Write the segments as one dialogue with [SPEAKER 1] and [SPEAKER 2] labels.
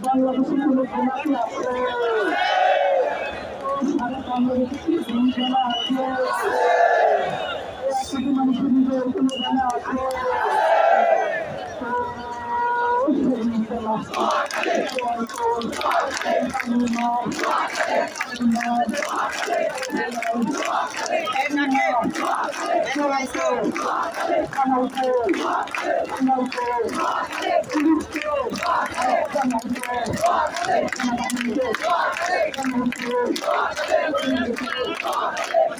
[SPEAKER 1] বাংলাদেশের কোনো ঘুমাতে আছে মানুষের কোনো জানা আছে
[SPEAKER 2] ময়না রাখি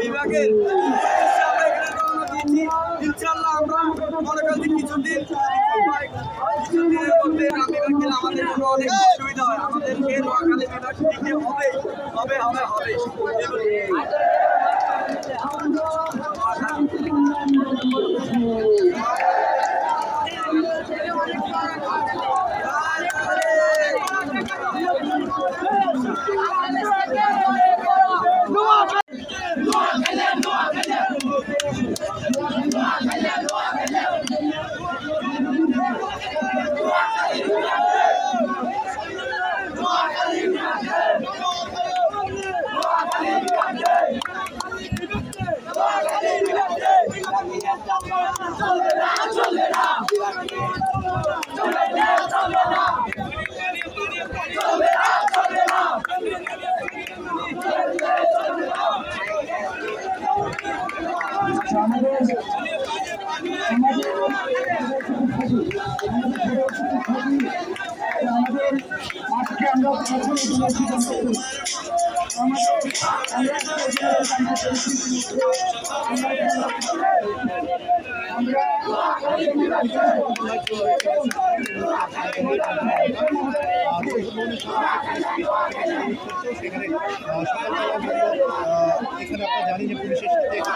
[SPEAKER 2] বিভাগের দিয়েছি ইনশাল্লাহ আমরা মনে করছি কিছুদিন আমাদের জন্য অনেক সুবিধা হয়। আমাদেরকে নোয়াখালী দিতে হবে হবে হবে হবে।
[SPEAKER 1] আমাদের আজকে আমরা আমরা
[SPEAKER 3] এখানে আপনারা জানি যে পুলিশের সাথে দেওয়া